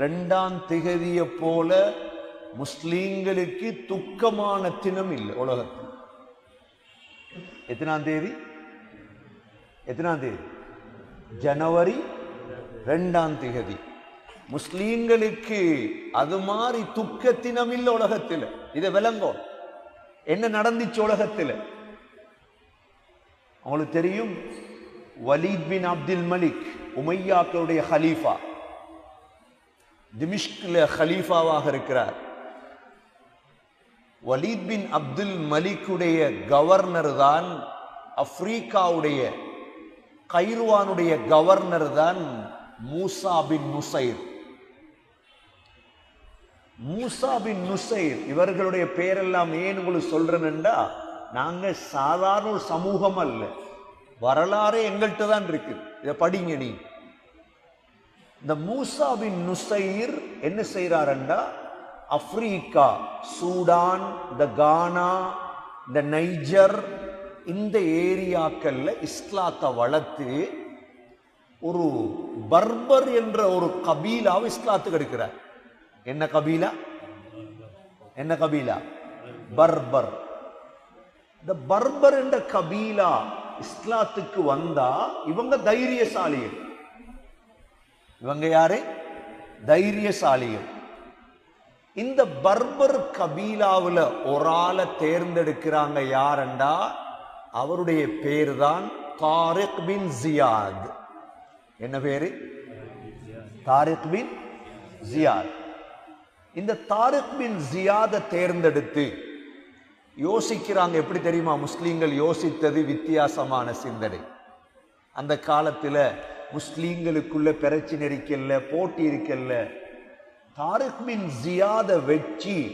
ரெண்டாம் திகதியை போல முஸ்லீம்களுக்கு துக்கமான தினம் இல்லை உலகத்தில். எத்தனாம் தேதி? எத்தனாம் தேதி? ஜனவரி ரெண்டாம் திகதி. முஸ்லீம்களுக்கு அது மாதிரி துக்க தினம் இல்லை உலகத்தில். இதை விளங்கோ. என்ன நடந்துச்சு உலகத்தில்? அவங்களுக்கு தெரியும்? வலீத் பின் அப்துல் மலிக் உமையாக்களுடைய ஹலீஃபா. திமிஷ்கில் ஹலீஃபாவாக இருக்கிறார். வலீத் பின் அப்துல் மலிக்குடைய கவர்னர் தான் ஆப்பிரிக்காவுடைய கைர்வானுடைய கவர்னர் தான் மூசா பின் நுசைர். மூசா பின் நுசைர் இவர்களுடைய பெயரெல்லாம் ஏன் உங்களுக்கு சொல்றேன்டா நாங்கள் சாதாரண ஒரு சமூகம் அல்ல. வரலாறு எங்கள்கிட்ட தான் இருக்கு. இதை படிங்க நீ. இந்த மூசாவின் நுசைர் என்ன செய்யறாருண்டா அப்ரிக்கா சூடான் இந்த கானா இந்த நைஜர் இந்த ஏரியாக்கள்ல இஸ்லாத்தை வளர்த்து ஒரு பர்பர் என்ற ஒரு கபீலாவை இஸ்லாத்துக்கு எடுக்கிறார். என்ன கபீலா? என்ன கபீலா? பர்பர். இந்த பர்பர் என்ற கபீலா இஸ்லாத்துக்கு வந்தா இவங்க தைரியசாலிகள். இவங்க யாரு? தைரியசாலிகள். இந்த பர்பர் கபீலாவில் ஒரு ஆளை தேர்ந்தெடுக்கிறாங்க யாரண்டா? அவருடைய பேர் தான் தாரிக் பின் ஜியாத். என்ன பேரு? தாரிக் பின் ஜியாத். இந்த தாரிக் பின் ஜியாதை தேர்ந்தெடுத்து யோசிக்கிறாங்க. எப்படி தெரியுமா? முஸ்லீம்கள் யோசித்தது வித்தியாசமான சிந்தனை. அந்த காலத்தில் முஸ்லீம்களுக்குள்ள பிரச்சனை இருக்கல்ல போட்டி இருக்கல்ல. தாரிக் பின் ஜியாத வச்சு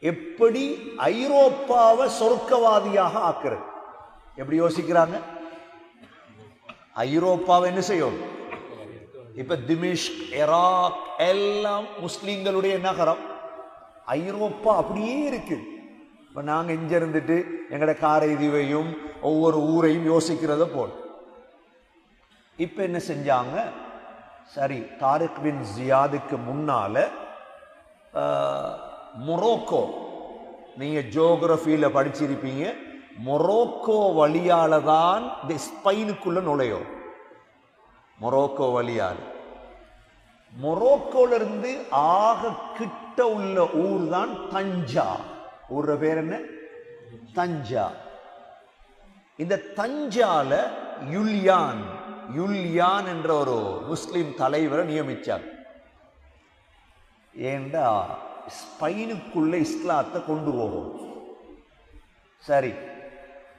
எப்படி ஐரோப்பாவை சொர்க்கவாதியாக ஆக்குறது? எப்படி யோசிக்கிறாங்க? ஐரோப்பாவை என்ன செய்யும்? இப்ப திமிஷ்க் இராக் எல்லாம் முஸ்லீம்களுடைய நகரம். ஐரோப்பா அப்படியே இருக்கு. இப்ப நாங்க இங்க இருந்துட்டு எங்கட காரைதீவையும் ஒவ்வொரு ஊரையும் யோசிக்கிறத போல். இப்போ என்ன செஞ்சாங்க? சரி தாரிக் பின் ஜியாதுக்கு முன்னால மொரோக்கோ நீங்கள் ஜோகிரஃபியில் படிச்சிருப்பீங்க மொரோக்கோ வழியால தான் இந்த ஸ்பெயினுக்குள்ளே நுழையும் மொரோக்கோ வழியால். மொரோக்கோலேருந்து ஆக கிட்ட உள்ள ஊர் தான் தஞ்சா. ஊர் பேர் என்ன? தஞ்சா. இந்த தஞ்சால யுல்யான். யுல்யான் என்ற ஒரு முஸ்லீம் தலைவரை நியமித்தார் ஏண்டா ஸ்பெயினுக்குள்ளே இஸ்லாத்தை கொண்டு போகும் சரி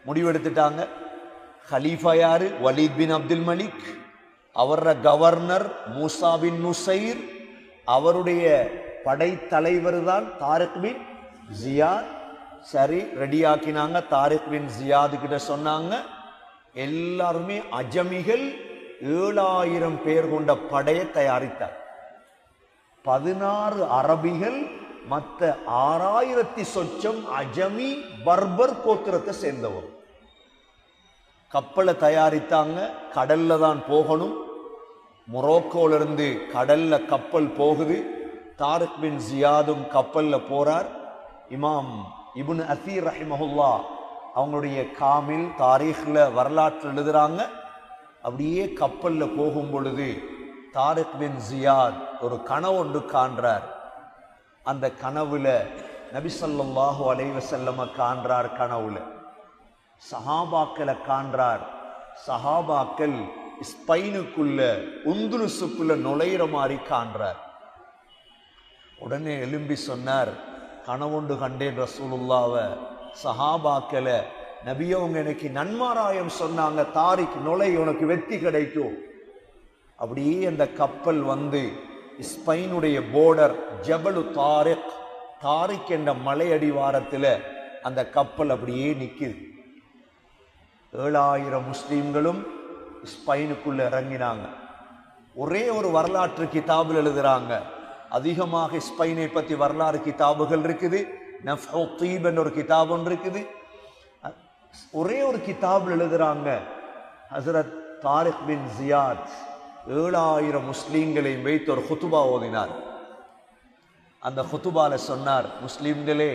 முடிவெடுத்துட்டாங்க. ஹலீஃபா யாரு? Walid bin Abdul Malik. அவர கவர்னர் மூசா பின் நுசைர். அவருடைய படைத்தலைவர் தான் தாரிக் பின் ஜியாத். சரி ரெடியாக்கினாங்க தாரிக் பின் ஜியாது கிட்ட சொன்னாங்க. எல்லாருமே அஜமிகள் ஏழாயிரம் பேர் கொண்ட படையை தயாரித்தார். பதினாறு அரபிகள் மற்ற ஆறாயிரத்தி சொச்சம் அஜமி பர்பர் கோத்திரத்தை சேர்ந்தவர். கப்பலை தயாரித்தாங்க கடல்ல தான் போகணும். மொரோக்கோலிருந்து கடல்ல கப்பல் போகுது. தாரக் பின் ஜியாதும் கப்பல்ல போறார். இமாம் இபுன் அசீர் ரஹிமஹுல்லா அவங்களுடைய காமில் தாரீഖ்ல வரலாற்று எழுதுறாங்க. அப்படியே கப்பலில் போகும் பொழுது தாரிக் பின் ஜியாத் ஒரு கனவு ஒன்று காண்றார். அந்த கனவுல நபி ஸல்லல்லாஹு அலைஹி செல்லம காண்றார் கனவுல. சஹாபாக்களை காண்றார். சஹாபாக்கள் ஸ்பெயினுக்குள்ள உந்துலுசுக்குள்ள நுழையிற மாதிரி காண்றார். உடனே எலும்பி சொன்னார் கனவுண்டு கண்டேன் ரசூலுல்லாவை. சஹாபாக்களை நபியவங்க எனக்கு நன்மாராயம் சொன்னாங்க தாரிக் நுழை உனக்கு வெற்றி கிடைக்கும். அப்படியே அந்த கப்பல் வந்து ஸ்பெயினுடைய போர்டர் ஜபலு தாரிக் தாரிக் என்ற மலை அடிவாரத்தில் அந்த கப்பல் அப்படியே நிற்குது ஏழாயிரம் முஸ்லீம்களும் ஸ்பெயினுக்குள்ள இறங்கினாங்க. ஒரே ஒரு வரலாற்று கிதாபில் எழுதுறாங்க அதிகமாக ஸ்பெயினை பற்றி வரலாறு கிதாபுகள் இருக்குது நஃப்ஹு ஒரு கிதாப் ஒன்று இருக்குது. ஒரே ஒரு கிதாபில் எழுதுறாங்க ஹசரத் தாரிக் பின் ஜியாத் ஏழாயிரம் முஸ்லீம்களை வைத்து ஒரு ஹுத்துபா ஓதினார். அந்த ஹுத்துபால சொன்னார் முஸ்லீம்களே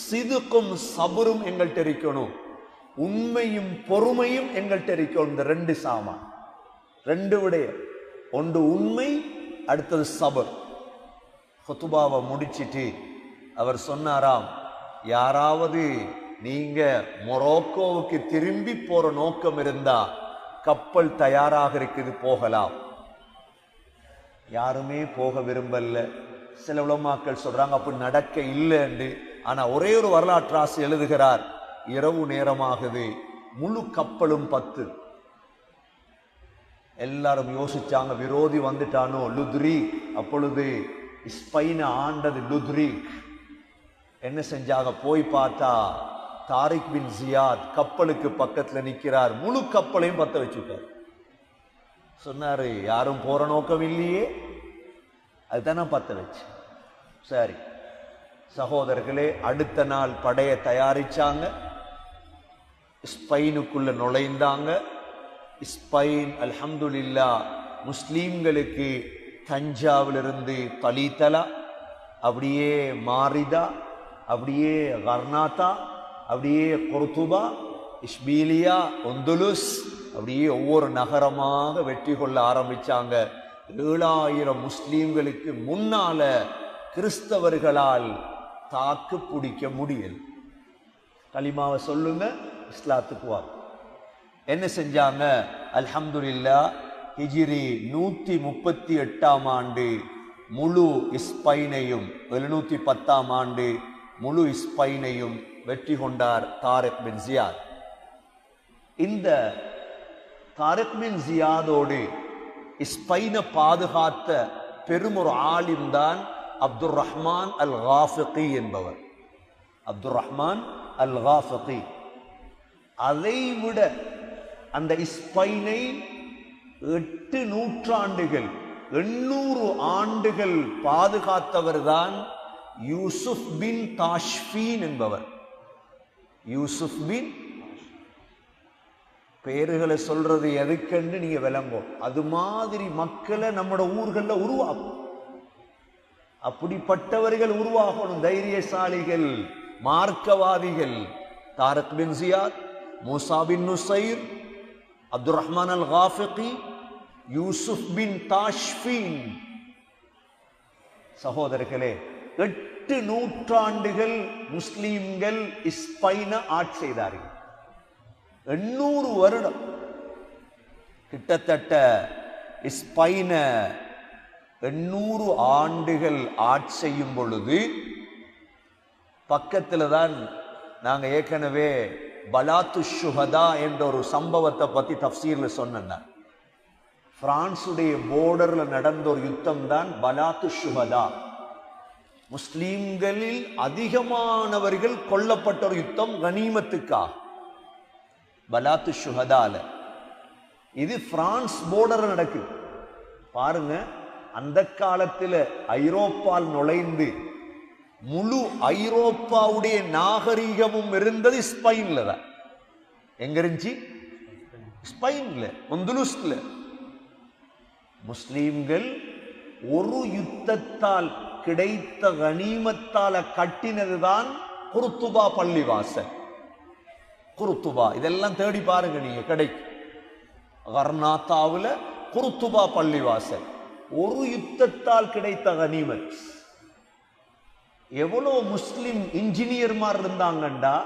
சிதுக்கும் சபரும் எங்கள்கிட்ட இருக்கணும் உண்மையும் பொறுமையும் எங்கள்கிட்ட இருக்கணும். இந்த ரெண்டு சாமான் ரெண்டு விடைய ஒன்று உண்மை அடுத்தது சபர். ஹுத்துபாவை முடிச்சிட்டு அவர் சொன்னாராம் யாராவது நீங்க மொரோக்கோவுக்கு திரும்பி போற நோக்கம் இருந்தா கப்பல் தயாராக இருக்குது போகலாம். யாருமே போக விரும்பல. சில உலமாக்கள் சொல்றாங்க அப்படி நடக்க இல்லைன்னு. ஆனா ஒரே ஒரு வரலாற்று ஆசை எழுதுகிறார் இரவு நேரமாகுது முழு கப்பலும் பத்து. எல்லாரும் யோசிச்சாங்க விரோதி வந்துட்டானோ? லுத்ரி. அப்பொழுது ஸ்பெயின ஆண்டது லுத்ரி. என்ன செஞ்சாங்க? போய் பார்த்தா தாரிக் பின் ஜியாத் கப்பலுக்கு பக்கத்தில் நிற்கிறார் முழு கப்பலையும் பற்ற வச்சுட்டார் சொன்னார் யாரும் போகிற நோக்கம் இல்லையே. அதுதானே பற்ற வச்சு. சரி. சகோதரர்களே அடுத்த நாள் படையை தயாரிச்சாங்க. ஸ்பெயினுக்குள்ள நுழைந்தாங்க. ஸ்பெயின் அல்ஹம்துலில்லா முஸ்லீம்களுக்கு தஞ்சாவிலிருந்து தலீத்தலா அப்படியே மாறிதா. அப்படியே கர்நாத்தா அப்படியே கொர்துபா இஸ்பீலியா ஒந்துலுஸ் அப்படியே ஒவ்வொரு நகரமாக வெற்றி கொள்ள ஆரம்பிச்சாங்க. ஏழாயிரம் முஸ்லீம்களுக்கு முன்னால கிறிஸ்தவர்களால் தாக்கு பிடிக்க முடியல. களிமாவை சொல்லுங்க இஸ்லாத்துக்கு வா. என்ன செஞ்சாங்க? அல்ஹம்துலில்லா ஹிஜிரி நூற்றி முப்பத்தி எட்டாம் ஆண்டு முழு இஸ்பைனையும் எழுநூற்றி பத்தாம் ஆண்டு முழு இஸ்பைனையும் வெற்றி கொண்டார் தாரக் பின் ஜியாத் இந்த தாரக் பின் ஜியாதோடு இஸ்பைனை பாதுகாத்த பெருமொரு ஒரு ஆலிம் தான் அப்துல் ரஹ்மான் அல் காஃபிகி என்பவர். அப்துல் ரஹ்மான் அல் காஃபிகி. அதை விட அந்த இஸ்பைனை எட்டு நூற்றாண்டுகள் எண்ணூறு ஆண்டுகள் பாதுகாத்தவர் தான் யூசுப் பின் தாஷ்பீன் என்பவர். யூசுப் பின் பேருகளை சொல்றது எதுக்கென்று நீங்க விளங்கும் அது மாதிரி மக்களை நம்மட ஊர்களில் உருவாக்கும். அப்படிப்பட்டவர்கள் உருவாகணும் தைரியசாலிகள் மார்க்கவாதிகள். Tariq bin Ziyad Musa bin Nusayr Abdul Rahman al Ghafiqi Yusuf bin Tashfin சகோதரர்களே எட்டு நூற்றாண்டுகள் முஸ்லீம்கள் இஸ்பைன ஆட்சி செய்தார்கள். எண்ணூறு வருடம் கிட்டத்தட்ட இஸ்பைன எண்ணூறு ஆண்டுகள் ஆட்சி செய்யும் பொழுது பக்கத்தில் தான் நாங்கள் ஏற்கனவே பலாத்து ஷுஹதா என்ற ஒரு சம்பவத்தை பற்றி தப்சீரில் சொன்னேன் பிரான்சுடைய போர்டரில் நடந்த ஒரு யுத்தம் தான் பலாத்து ஷுஹதா. முஸ்லீம்களில் அதிகமானவர்கள் கொல்லப்பட்ட ஒரு யுத்தம் கனிமத்துக்கா பலாத்து ஷுஹதால. இது பிரான்ஸ் போர்டர் நடக்குது பாருங்க அந்த காலத்தில் ஐரோப்பால் நுழைந்து முழு ஐரோப்பாவுடைய நாகரீகமும் இருந்தது ஸ்பெயின்ல தான். எங்க இருந்துச்சு? ஸ்பெயின்ல ஒந்துலுஸ்ல முஸ்லீம்கள் ஒரு யுத்தத்தால் கிடைத்த கனிமத்தால கட்டினதுதான் குருத்துபா பள்ளிவாசல். குருத்துபா இதெல்லாம் தேடி பாருங்க நீங்க கிடைக்கும். கர்நாத்தாவுல குருத்துபா பள்ளிவாசல். ஒரு யுத்தத்தால் கிடைத்த கனிமத். எவ்வளோ முஸ்லிம் இன்ஜினியர்மார் இருந்தாங்கண்டா?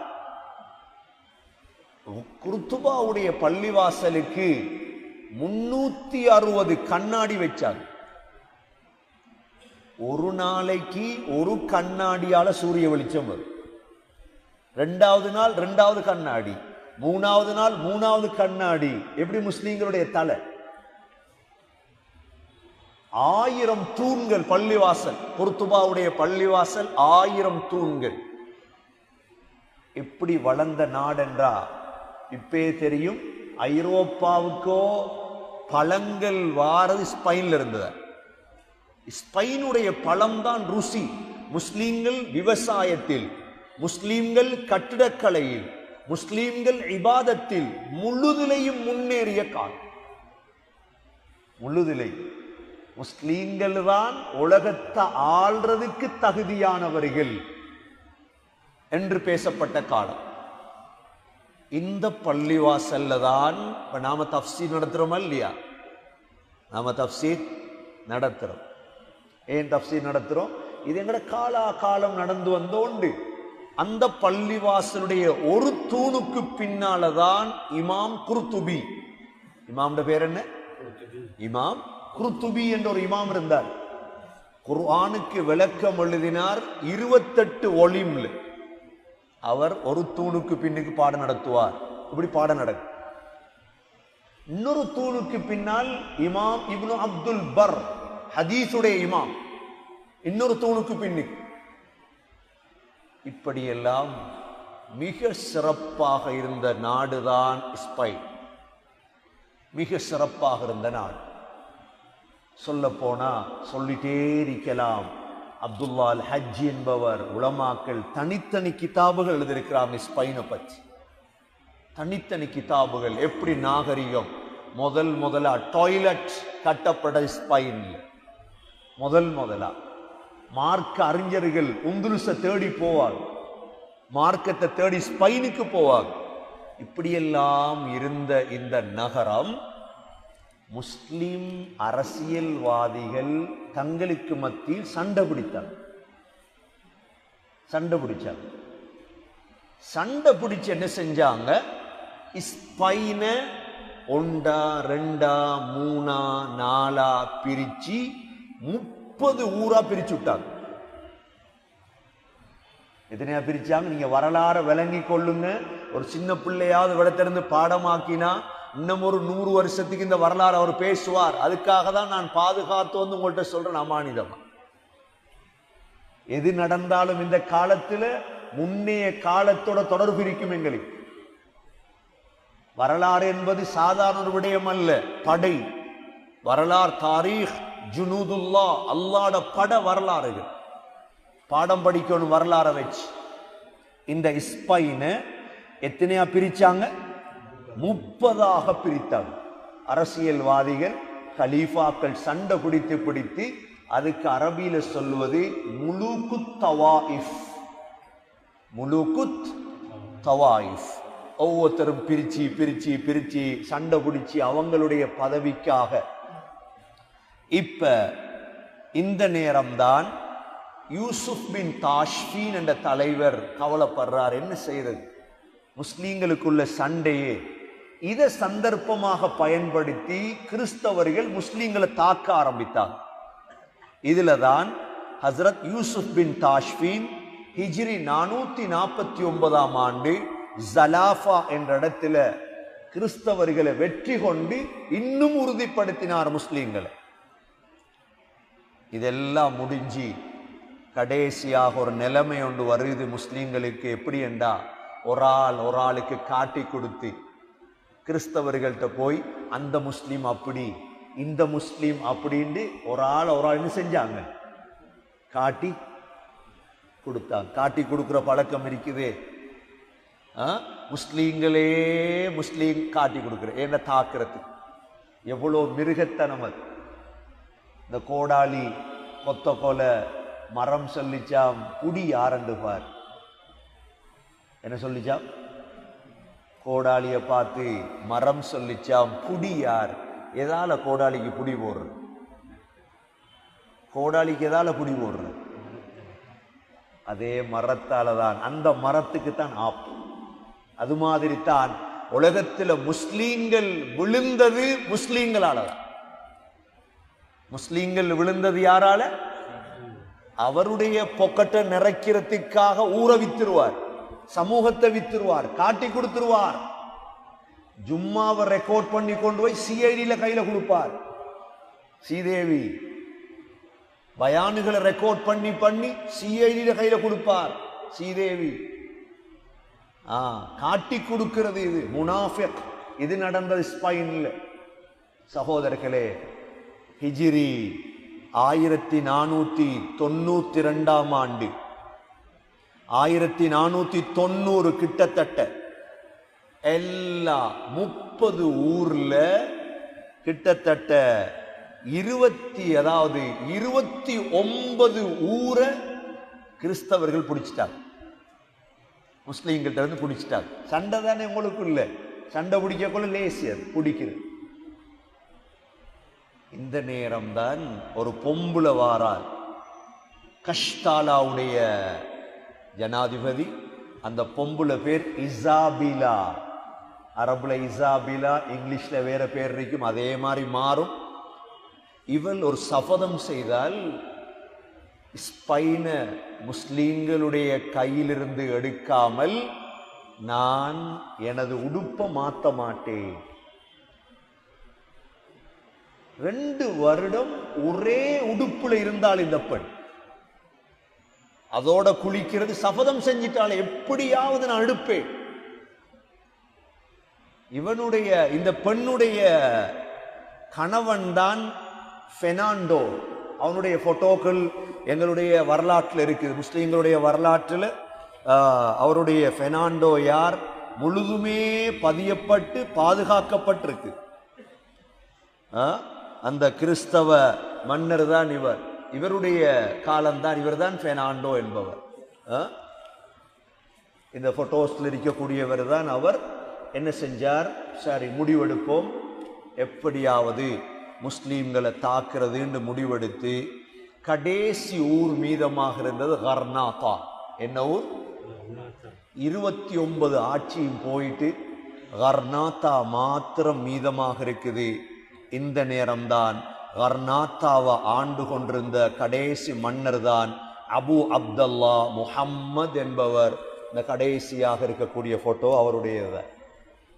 குருத்துபாவுடைய பள்ளிவாசலுக்கு முன்னூத்தி அறுபது கண்ணாடி வச்சாங்க. ஒரு நாளைக்கு ஒரு கண்ணாடியால சூரிய வெளிச்சம் வரும். ரெண்டாவது நாள் ரெண்டாவது கண்ணாடி மூணாவது நாள் மூணாவது கண்ணாடி. எப்படி முஸ்லீம்களுடைய தலை? ஆயிரம் தூண்கள் பள்ளிவாசல் பொருத்துபாவுடைய பள்ளிவாசல் ஆயிரம் தூண்கள். எப்படி வளர்ந்த நாடென்றா? இப்பே தெரியும் ஐரோப்பாவுக்கோ பழங்கள் வாரது ஸ்பெயின்ல இருந்தது. ஸ்பெயினுடைய பழம்தான் ருசி. முஸ்லீம்கள் விவசாயத்தில் முஸ்லீம்கள் கட்டிடக்கலையில் முஸ்லீம்கள் இபாதத்தில் முழுதிலையும் முன்னேறிய காலம். முழுதிலை. முஸ்லீம்கள் தான் உலகத்தை ஆள்றதுக்கு தகுதியானவர்கள் என்று பேசப்பட்ட காலம். இந்த பள்ளிவாசல்ல தான் இப்ப நாம தப்சீர் நடத்துறோமா இல்லையா? நாம தப்சீர் நடத்துறோம். ஏன் தப்சீர் நடத்துறோம்? இது எங்கட காலா காலம் நடந்து வந்தோண்டு. அந்த பள்ளிவாசலுடைய ஒரு தூணுக்கு பின்னாலதான் இமாம் குர்துபி. இமாம்ட பேர் என்ன? இமாம் குர்துபி என்ற ஒரு இமாம் இருந்தார். குர்ஆனுக்கு விளக்கம் எழுதினார் இருபத்தெட்டு ஒளிம்ல அவர் ஒரு தூணுக்கு பின்னுக்கு பாடம் நடத்துவார். இப்படி பாடம் நடக்கும் இன்னொரு தூணுக்கு பின்னால் இமாம் இப்னு அப்துல் பர். ஹதீஸுடைய இமாம். இன்னொரு தூணுக்கு பின்னுக்கு இப்படியெல்லாம் மிக சிறப்பாக இருந்த நாடுதான் ஸ்பைன் மிக சிறப்பாக இருந்த நாடு. சொல்ல போனா சொல்லிட்டே இருக்கலாம். அப்துல்லா அல் ஹஜ் என்பவர் உளமாக்கள் தனித்தனி கிதாபுகள் எழுதியிருக்கிறாங்க ஸ்பைனை பற்றி. தனித்தனி கிதாபுகள் எப்படி நாகரிகம்? முதல் முதலா டாய்லெட் கட்டப்பட ஸ்பைன் முதல் முதலா. மார்க்க அறிஞர்கள் உந்துருச தேடி போவாங்க மார்க்கத்தை தேடி ஸ்பைனுக்கு போவாங்க இப்படியெல்லாம் இருந்த இந்த நகரம் முஸ்லிம் அரசியல்வாதிகள் தங்களுக்கு மத்தியில் சண்டை பிடித்தாங்க சண்டை பிடிச்சாங்க சண்டை பிடிச்சு என்ன செஞ்சாங்க? ஸ்பைனை ஒண்டா ரெண்டா மூணா நாலா பிரிச்சு முப்பது ஊரா பிரிச்சு விட்டாங்க. எத்தனையா பிரிச்சாங்க? நீங்க வரலாற விளங்கி கொள்ளுங்க. ஒரு சின்ன பிள்ளையாவது விடத்திலிருந்து பாடமாக்கினா இன்னும் ஒரு நூறு வருஷத்துக்கு இந்த வரலாறு அவர் பேசுவார். அதுக்காக தான் நான் பாதுகாத்து வந்து உங்கள்கிட்ட சொல்றேன் அமானிதமா. எது நடந்தாலும் இந்த காலத்துல முன்னைய காலத்தோட தொடர்பு இருக்கும் எங்களுக்கு. வரலாறு என்பது சாதாரண விடயம் அல்ல படை. வரலாறு தாரீக். ஜுனூதுல்லா அல்லாட பட வரலாறுகள். பாடம் படிக்கணும் வரலாறை வச்சு. இந்த இஸ்பைனை எத்தனையா பிரிச்சாங்க? முப்பதாக பிரித்தாங்க. அரசியல்வாதிகள் கலீஃபாக்கள் சண்டை பிடித்து பிடித்து அதுக்கு அரபியில சொல்லுவது முழுக்கு தவாயிஃப். முழுக்கு தவாயிஃப். ஒவ்வொருத்தரும் பிரிச்சு பிரிச்சு பிரிச்சு சண்டை பிடிச்சி அவங்களுடைய பதவிக்காக இப்ப இந்த நேரம்தான் யூசுப் பின் தாஷ்பீன் என்ற தலைவர் கவலைப்படுறார். என்ன செய்யறது முஸ்லீம்களுக்குள்ள சண்டையே. இதை சந்தர்ப்பமாக பயன்படுத்தி கிறிஸ்தவர்கள் முஸ்லீம்களை தாக்க ஆரம்பித்தார் இதில் தான் ஹசரத் யூசுப் பின் தாஷ்பீன் ஹிஜ்ரி நானூற்றி நாற்பத்தி ஒன்பதாம் ஆண்டு ஜலாஃபா என்ற இடத்துல கிறிஸ்தவர்களை வெற்றி கொண்டு இன்னும் உறுதிப்படுத்தினார் முஸ்லீம்களை. இதெல்லாம் முடிஞ்சு கடைசியாக ஒரு நிலைமை ஒன்று வருது முஸ்லீம்களுக்கு. எப்படி என்றா ஒரு ஆள் ஒரு ஆளுக்கு காட்டி கொடுத்து கிறிஸ்தவர்கள்ட்ட போய் அந்த முஸ்லீம் அப்படி இந்த முஸ்லீம் அப்படின்ட்டு ஒரு ஆள் ஒரு ஆள்னு செஞ்சாங்க? காட்டி கொடுத்தாங்க. காட்டி கொடுக்குற பழக்கம் இருக்குதே. ஆ? முஸ்லீம்களே முஸ்லீம் காட்டி கொடுக்குற என்ன தாக்குறது எவ்வளோ மிருகத்தனம் அது. இந்த கோடாளி கொத்த கொலை மரம் சொல்லிச்சாம் புடி யாரண்டு பார் என்ன சொல்லிச்சாம்? கோடாளியை பார்த்து மரம் சொல்லிச்சாம் புடி யார்? எதால கோடாளிக்கு புடி போடுற கோடாளிக்கு எதால புடி போடுற அதே மரத்தால தான் அந்த மரத்துக்கு தான் ஆப்பு அது மாதிரி தான் உலகத்தில் முஸ்லீம்கள் விழுந்தது முஸ்லீம்களால தான் முஸ்லீம்கள் விழுந்தது யாரால? அவருடைய பொக்கட்டை நிறைக்கிறதுக்காக ஊற வித்துருவார் சமூகத்தை வித்துருவார் காட்டி கொடுத்துருவார். ஜும்மாவை ரெக்கார்ட் பண்ணி கொண்டு போய் சிஐடியில கையில கொடுப்பார். ஸ்ரீதேவி பயானுகளை ரெக்கார்ட் பண்ணி பண்ணி சிஐடியில கையில கொடுப்பார். ஸ்ரீதேவி ஆ காட்டி கொடுக்கிறது இது முனாஃபிக். இது நடந்தது ஸ்பைன்ல. சகோதரர்களே ஹிஜிரி ஆயிரத்தி நானூற்றி தொண்ணூற்றி ரெண்டாம் ஆண்டு. ஆயிரத்தி நானூற்றி தொண்ணூறு கிட்டத்தட்ட எல்லா முப்பது ஊரில் கிட்டத்தட்ட இருபத்தி அதாவது இருபத்தி ஒன்பது ஊரை கிறிஸ்தவர்கள் பிடிச்சிட்டாங்க. முஸ்லீம்கிட்ட இருந்து பிடிச்சிட்டாங்க. சண்டை தானே உங்களுக்கு இல்லை சண்டை பிடிக்கக்குள்ள லேசியர் பிடிக்கிறது. இந்த நேரம்தான் ஒரு பொம்புல வாரால் கஷ்டாலாவுடைய ஜனாதிபதி அந்த பொம்புல பேர் இசாபிலா. அரபுல இசாபிலா இங்கிலீஷில் வேற பேர் இருக்கும் அதே மாதிரி மாறும். இவள் ஒரு சபதம் செய்தால் ஸ்பைன முஸ்லீம்களுடைய கையிலிருந்து எடுக்காமல் நான் எனது உடுப்பை மாற்ற மாட்டேன். ரெண்டு வருடம் ஒரே உடுப்புல இருந்தால் இந்த பெண். அதோட குளிக்கிறது சபதம் செஞ்சிட்டால் எப்படியாவது நான் எடுப்பேன் இவனுடைய இந்த பெண்ணுடைய கணவன் தான் பெர்னாண்டோ. அவனுடைய போட்டோக்கள் எங்களுடைய வரலாற்றில் இருக்குது. முஸ்லீம்களுடைய வரலாற்றில் ஆஹ், அவருடைய பெர்னாண்டோ யார்? முழுதுமே பதியப்பட்டு பாதுகாக்கப்பட்டிருக்கு. ஆ? அந்த கிறிஸ்தவ மன்னர் தான் இவர். இவருடைய காலம்தான் இவர்தான் பெர்னாண்டோ என்பவர். ஆ? இந்த ஃபோட்டோஸில் இருக்கக்கூடியவர் தான் அவர். என்ன செஞ்சார்? சாரி முடிவெடுப்போம். எப்படியாவது முஸ்லீம்களை தாக்குறதுன்னு முடிவெடுத்து கடைசி ஊர் மீதமாக இருந்தது கர்நாதா என்ன ஊர்? இருபத்தி ஒன்பது ஆட்சியும் போயிட்டு கர்நாத்தா மாத்திரம் மீதமாக இருக்குது. இந்த நேரம்தான் கர்நாத்தாவை ஆண்டு கொண்டிருந்த கடைசி மன்னர் தான் அபு அப்தல்லா முஹம்மது என்பவர். இந்த கடைசியாக இருக்கக்கூடிய ஃபோட்டோ அவருடையது.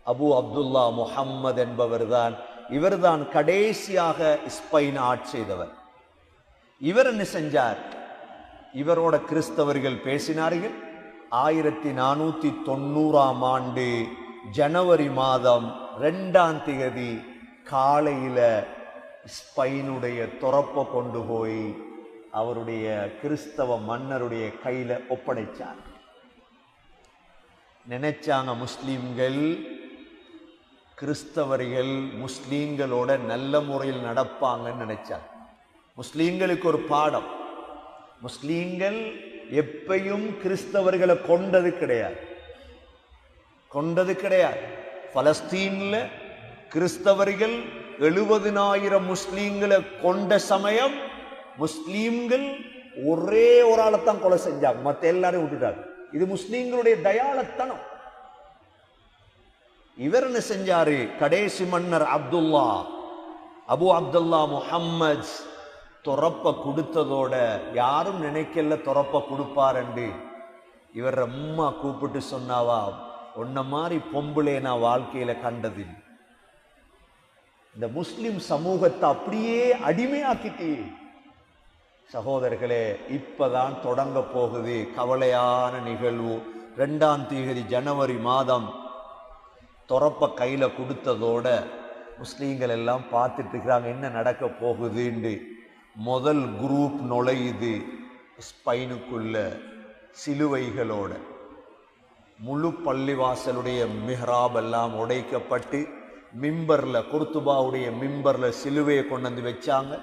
அபு அப்துல்லா முஹம்மது என்பவர் தான் இவர்தான் கடைசியாக ஸ்பெயின் ஆட் செய்தவர். இவர் என்ன செஞ்சார்? இவரோட கிறிஸ்தவர்கள் பேசினார்கள். ஆயிரத்தி நானூற்றி தொண்ணூறாம் ஆண்டு ஜனவரி மாதம் ரெண்டாம் திகதி காலையில் ஸ்பெயினுடைய துறப்பை கொண்டு போய் அவருடைய கிறிஸ்தவ மன்னருடைய கையில் ஒப்படைச்சார். நினைச்சாங்க முஸ்லீம்கள் கிறிஸ்தவர்கள் முஸ்லீம்களோட நல்ல முறையில் நடப்பாங்கன்னு நினைச்சாங்க முஸ்லீம்களுக்கு ஒரு பாடம். முஸ்லீம்கள் எப்பையும் கிறிஸ்தவர்களை கொண்டது கிடையாது. கொண்டது கிடையாது. பலஸ்தீனில் கிறிஸ்தவர்கள் எழுபதினாயிரம் முஸ்லீம்களை கொண்ட சமயம் முஸ்லீம்கள் ஒரே ஒரு ஆளைத்தான் கொலை செஞ்சாங்க. மத்த எல்லாரையும் விட்டுட்டாங்க. இது முஸ்லீம்களுடைய தயாளத்தனம். இவர் என்ன செஞ்சாரு? கடைசி மன்னர் அப்துல்லா அபு அப்துல்லா முஹம்மத் துறப்ப கொடுத்ததோட யாரும் நினைக்கல துறப்ப கொடுப்பாரண்டு இவர் அம்மா கூப்பிட்டு சொன்னாவா? உன்ன மாதிரி பொம்பளை நான் வாழ்க்கையில கண்டது இந்த முஸ்லிம் சமூகத்தை அப்படியே அடிமையாக்கிட்டே. சகோதரர்களே இப்பதான் தொடங்க போகுது கவலையான நிகழ்வு. ரெண்டாம் தேதி ஜனவரி மாதம் துறப்ப கையில் கொடுத்ததோட முஸ்லீம்கள் எல்லாம் பார்த்துட்டு இருக்கிறாங்க என்ன நடக்க போகுதுன்னு முதல் குரூப் நுழையுது ஸ்பைனுக்குள்ள சிலுவைகளோட. முழு பள்ளிவாசலுடைய மிஹ்ராப் எல்லாம் உடைக்கப்பட்டு மிம்பர்ல குர்துபாவுடைய மிம்பர்ல சிலுவையை கொண்டு வந்து வச்சாங்க.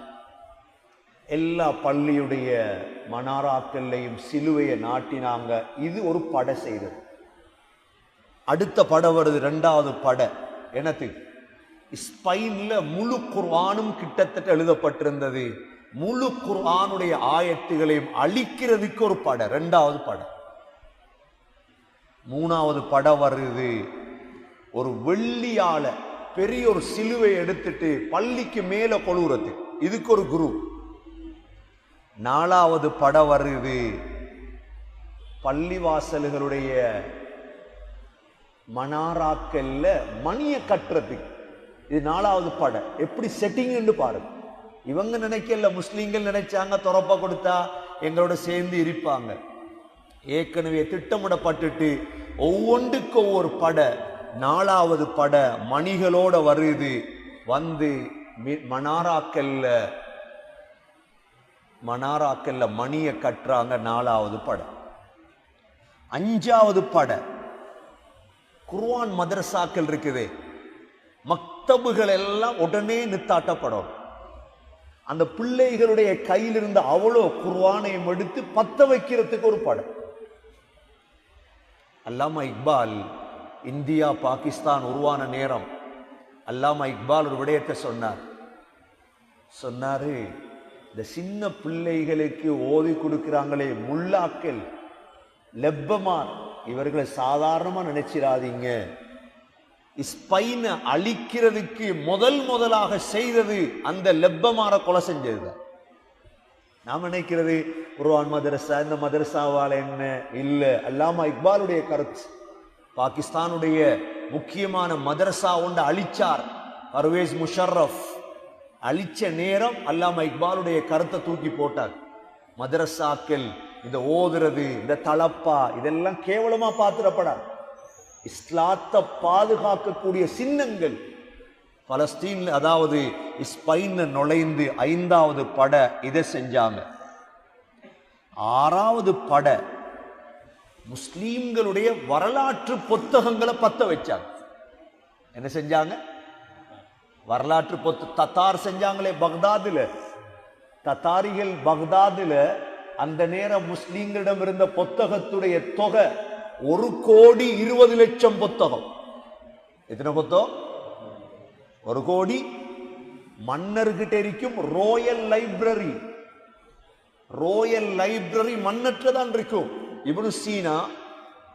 எல்லா பள்ளியுடைய மனாராக்கள்லையும் சிலுவையை நாட்டினாங்க. இது ஒரு படை செய்தது. அடுத்த படம் வருது ரெண்டாவது படை. என்னது? ஸ்பெயினில் முழு குர்ஆனும் கிட்டத்தட்ட எழுதப்பட்டிருந்தது. முழு குர்ஆனுடைய ஆயத்துகளையும் அழிக்கிறதுக்கு ஒரு படை ரெண்டாவது படை. மூணாவது படம் வருது. ஒரு வெள்ளியால பெரிய ஒரு சிலுவை எடுத்துட்டு பள்ளிக்கு மேல கொழுவுறது இதுக்கு ஒரு குரு. நாலாவது படம் வருது. பள்ளிவாசல்களுடைய மனாராக்கல்ல மணியை கட்டுறதுக்கு இது நாலாவது படம் எப்படி செட்டிங்னு பாருங்க இவங்க நினைக்கல முஸ்லீம்கள் நினைச்சாங்க துறப்ப கொடுத்தா எங்களோட சேர்ந்து இருப்பாங்க. ஏற்கனவே திட்டமிடப்பட்டுட்டு ஒவ்வொன்றுக்கு ஒவ்வொரு பட. நாலாவது பட மணிகளோட வருது. வந்து மி- மனாராக்கல்ல மனாராக்கல்ல மணியை கட்டுறாங்க நாலாவது படம் அஞ்சாவது பட குர்வான் மதரசாக்கள் இருக்குது. மக்தபுகள் எல்லாம் உடனே நித்தாட்டப்படும். அந்த பிள்ளைகளுடைய கையில் இருந்த அவ்வளோ குர்வானையும் எடுத்து பத்த வைக்கிறதுக்கு ஒரு படம். அல்லாமா இக்பால் இந்தியா பாகிஸ்தான் உருவான நேரம். அல்லாமா இக்பால் ஒரு விடயத்தை சொன்னார். சொன்னாரு இந்த சின்ன பிள்ளைகளுக்கு ஓதி கொடுக்கிறாங்களே முல்லாக்கள் லெப்பமான். இவர்களை சாதாரணமாக நினைச்சிடாதீங்க ஸ்பைனை அழிக்கிறதுக்கு முதல் முதலாக செய்தது அந்த லெப்பமான கொலை செஞ்சது நாம் நினைக்கிறது குர்ஆன் மதரசா இந்த மதரசாவால் என்ன? இல்லை. அல்லாமா இக்பாலுடைய கருத்து. பாகிஸ்தானுடைய முக்கியமான மதரசா ஒன்று அழிச்சார். பர்வேஸ் முஷர்ரஃப். அழிச்ச நேரம் அல்லாம இக்பாலுடைய கருத்தை தூக்கி போட்டார். மதரசாக்கள் இந்த ஓதுறது இந்த தளப்பா இதெல்லாம் கேவலமா பாத்திரப்படாது இஸ்லாத்தை பாதுகாக்கக்கூடிய சின்னங்கள். பலஸ்தீன்ல அதாவது ஸ்பெயின்ல நுழைந்து ஐந்தாவது பட இதை செஞ்சாங்க. ஆறாவது பட முஸ்லீம்களுடைய வரலாற்று புத்தகங்களை பத்த வச்சாங்க. என்ன செஞ்சாங்க? வரலாற்று பொத்து தத்தார் செஞ்சாங்களே பக்தாதில். தத்தாரிகள் பக்தாதில் அந்த நேரம் முஸ்லீம்களிடம் இருந்த புத்தகத்துடைய தொகை ஒரு கோடி இருபது லட்சம் புத்தகம். எத்தனை புத்தகம் ஒரு கோடி. மன்னர்கிட்ட இருக்கும் ரோயல் லைப்ரரி ரோயல் லைப்ரரி மண்ணற்றதான் இருக்கும். இப்னு சீனா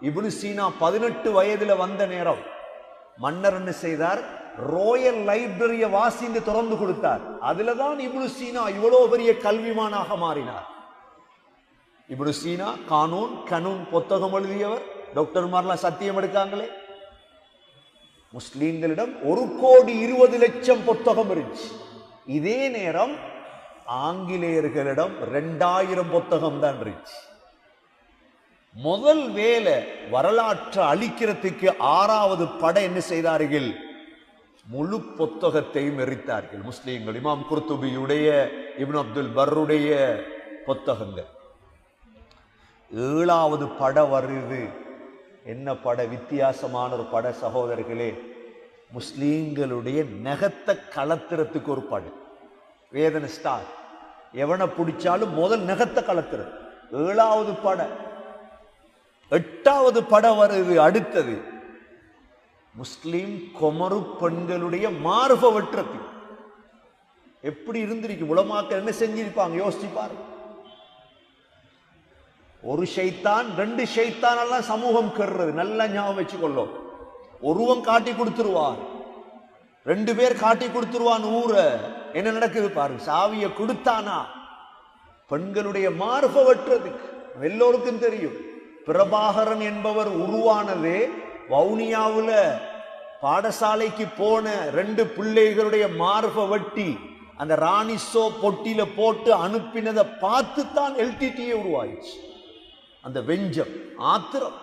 இப்னு சீனா பதினெட்டு வயதில் வந்த நேரம். மன்னர் என்ன செய்தார்? ரோயல் லைப்ரரிய வாசிந்து திறந்து கொடுத்தார். அதுலதான் இப்னு சீனா இவ்வளோ பெரிய கல்விமானாக மாறினார். இப்னு சீனா கானூன் கனூன் புத்தகம் எழுதியவர். டாக்டர்மார்லாம் சத்தியம் எடுக்காங்களே. முஸ்லீம்களிடம் ஒரு கோடி இருபது லட்சம் புத்தகம் இருந்துச்சு. இதே நேரம் ஆங்கிலேயர்களிடம் ரெண்டாயிரம் புத்தகம் தான் இருந்துச்சு. முதல் வேலை வரலாற்றை அழிக்கிறதுக்கு ஆறாவது படை என்ன செய்தார்கள்? முழு புத்தகத்தையும் எரித்தார்கள். முஸ்லீம்கள் இமாம் குர்துபியுடைய இப்னு அப்துல் பர்ருடைய புத்தகங்கள். ஏழாவது பட வருது. என்ன பட? வித்தியாசமான ஒரு பட சகோதரர்களே. முஸ்லீம்களுடைய நெகத்தை கலத்துறதுக்கு ஒரு படம் வேதனை ஸ்டார் எவனை பிடிச்சாலும் முதல் நெகத்தை கலத்துறது. ஏழாவது படம் எட்டாவது படம் வருது அடுத்தது. முஸ்லீம் கொமரு பெண்களுடைய மார்ப வெட்டுறது. எப்படி இருந்திருக்கு? உலமாக்கள் என்ன செஞ்சிருப்பாங்க? யோசிச்சுப்பாரு ஒரு ஷைத்தான் ரெண்டு ஷைத்தான் எல்லாம் சமூகம் கெடுறது. நல்லா ஞாபகம் வச்சுக்கொள்ளும். ஒருவன் காட்டி கொடுத்துருவான். ரெண்டு பேர் காட்டி கொடுத்துருவான் ஊரை. என்ன நடக்குது பாரு? சாவிய கொடுத்தானா? பெண்களுடைய மார்பை வெட்டுறதுக்கு. எல்லோருக்கும் தெரியும். பிரபாகரன் என்பவர் உருவானது வவுனியாவில் பாடசாலைக்கு போன ரெண்டு பிள்ளைகளுடைய மார்ப வெட்டி அந்த ராணிசோ பொட்டியில போட்டு அனுப்பினதை பார்த்து தான் எல்டிடியே உருவாயிடுச்சு. அந்த வெஞ்சம் ஆத்திரம்.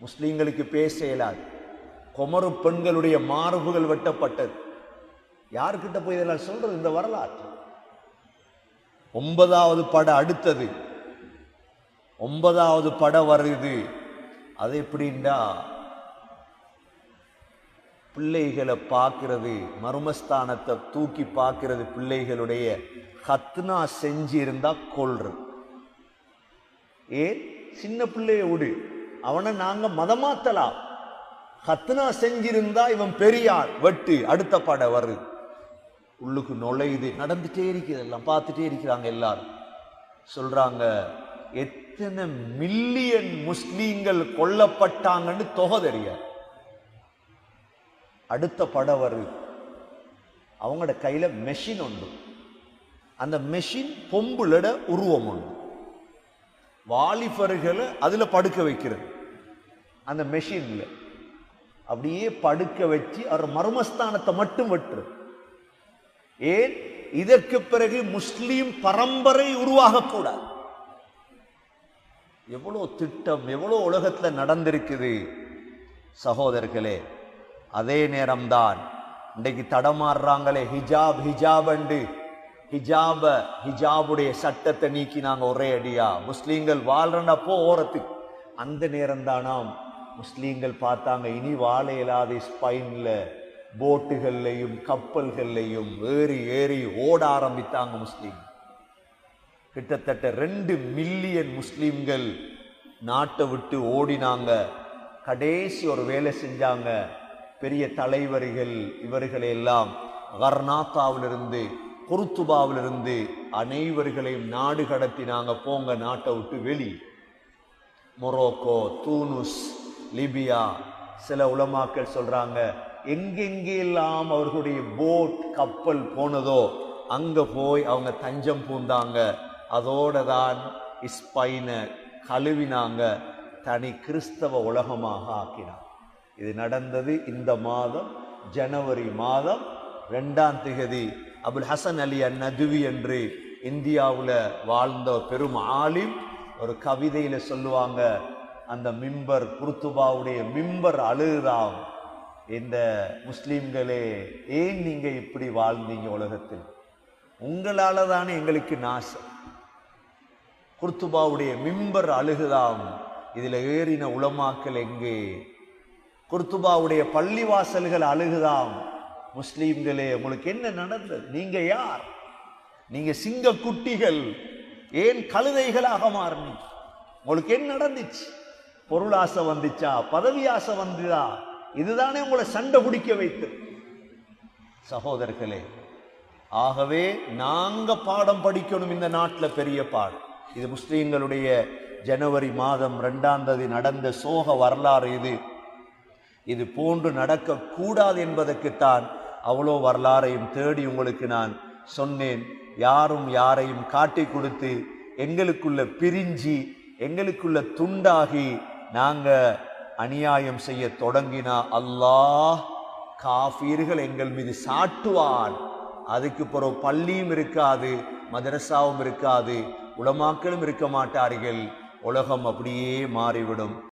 முஸ்லீம்களுக்கு பேச இயலாது. குமரு பெண்களுடைய மார்புகள் வெட்டப்பட்டது. யாருக்கிட்ட போய் இதெல்லாம் சொல்றது? இந்த வரலாற்று. ஒன்பதாவது படம் அடுத்தது. ஒன்பதாவது படம் வருது. அது எப்படின்னா பிள்ளைகளை பார்க்கறது மர்மஸ்தானத்தை தூக்கி பார்க்கறது பிள்ளைகளுடைய ஹத்னா செஞ்சிருந்தா கொள்றது ஏன்? சின்ன பிள்ளைய விடு. அவனை நாங்க மதமாத்தலாம். ஹத்னா செஞ்சிருந்தா இவன் பெரியார். வெட்டு. அடுத்த பட வருது. உள்ளுக்கு நுழையுது. நடந்துட்டே இருக்குது எல்லாம். பார்த்துட்டே இருக்கிறாங்க எல்லாரும். சொல்றாங்க எத்தனை மில்லியன் முஸ்லீம்கள் கொல்லப்பட்டாங்கன்னு தொகை தெரியாது. அடுத்த படம் வருது. அவங்களோட கையில மெஷின் உண்டு. அந்த மெஷின் பொம்புலோட உருவம் உண்டு. வாலிபர்களை அதுல படுக்க வைக்கிறது. அந்த மெஷின்ல அப்படியே படுக்க வச்சு அவர் மர்மஸ்தானத்தை மட்டும் வெட்டுரு ஏன்? இதற்கு பிறகு முஸ்லீம் பரம்பரை உருவாகக்கூடாது. எவ்வளோ திட்டம் எவ்வளோ உலகத்தில் நடந்திருக்குது? சகோதரர்களே அதே நேரம்தான் இன்றைக்கு தடமாறுறாங்களே ஹிஜாப் ஹிஜாப் அண்டு. ஹிஜாப ஹிஜாபுடைய சட்டத்தை நீக்கி நாங்கள் ஒரே அடியா. முஸ்லீம்கள் வாழ்றனப்போ ஓரத்துக்கு அந்த நேரம் தானாம் முஸ்லீம்கள் பார்த்தாங்க இனி வாழ இயலாத ஸ்பைனில் போட்டுகள்லையும் கப்பல்கள்லையும் ஏறி ஏறி ஓட ஆரம்பித்தாங்க முஸ்லீம் கிட்டத்தட்ட ரெண்டு மில்லியன் முஸ்லீம்கள் நாட்டை விட்டு ஓடினாங்க. கடைசி ஒரு வேலை செஞ்சாங்க. பெரிய தலைவர்கள் இவர்களை எல்லாம் கர்நாத்தாவிலிருந்து குருத்துபாவிலிருந்து அனைவர்களையும் நாடு கடத்தினாங்க. போங்க நாட்டை விட்டு வெளி மொரோக்கோ தூனுஸ் லிபியா சில உலமாக்கள் சொல்கிறாங்க எங்கெங்கெல்லாம் அவர்களுடைய போட் கப்பல் போனதோ அங்கே போய் அவங்க தஞ்சம் பூந்தாங்க. அதோட தான் இஸ்பைனை கழுவினாங்க தனி கிறிஸ்தவ உலகமாக ஆக்கினார். இது நடந்தது இந்த மாதம் ஜனவரி மாதம் ரெண்டாம் திகதி. அபுல் ஹசன் அலி அந்நதுவி என்று இந்தியாவில் வாழ்ந்த பெரும் ஆலிம் ஒரு கவிதையில் சொல்லுவாங்க அந்த மிம்பர் குருத்துபாவுடைய மிம்பர் அழுதாம் இந்த முஸ்லீம்களே ஏன் நீங்கள் இப்படி வாழ்ந்தீங்க உலகத்தில்? உங்களால் தானே எங்களுக்கு நாசம். குர்துபாவுடைய மிம்பர் அழுகுதாம். இதில் ஏறின உளமாக்கல் எங்கே? குர்துபாவுடைய பள்ளிவாசல்கள் அழுகுதாம். முஸ்லீம்களே உங்களுக்கு என்ன நடந்தது? நீங்க யார்? நீங்க சிங்க குட்டிகள் ஏன் கழுதைகளாக மாறினீங்க உங்களுக்கு என்ன நடந்துச்சு? பொருளாசை வந்துச்சா? பதவி ஆசை வந்துதா? இதுதானே உங்களை சண்டை பிடிக்க வைத்து சகோதரர்களே ஆகவே நாங்க பாடம் படிக்கணும் இந்த நாட்டில் பெரிய பாடம் இது முஸ்லீம்களுடைய ஜனவரி மாதம் ரெண்டாம் தேதி நடந்த சோக வரலாறு இது. இது போன்று நடக்கக்கூடாது என்பதற்குத்தான் அவ்வளோ வரலாறையும் தேடி உங்களுக்கு நான் சொன்னேன். யாரும் யாரையும் காட்டி கொடுத்து எங்களுக்குள்ள பிரிஞ்சு எங்களுக்குள்ள துண்டாகி நாங்கள் அநியாயம் செய்ய தொடங்கினா அல்லாஹ் காஃபீர்கள் எங்கள் மீது சாட்டுவான். அதுக்கு பிறகு பள்ளியும் இருக்காது மதரசாவும் இருக்காது உலமாக்களும் இருக்க மாட்டார்கள். உலகம் அப்படியே மாறிவிடும்.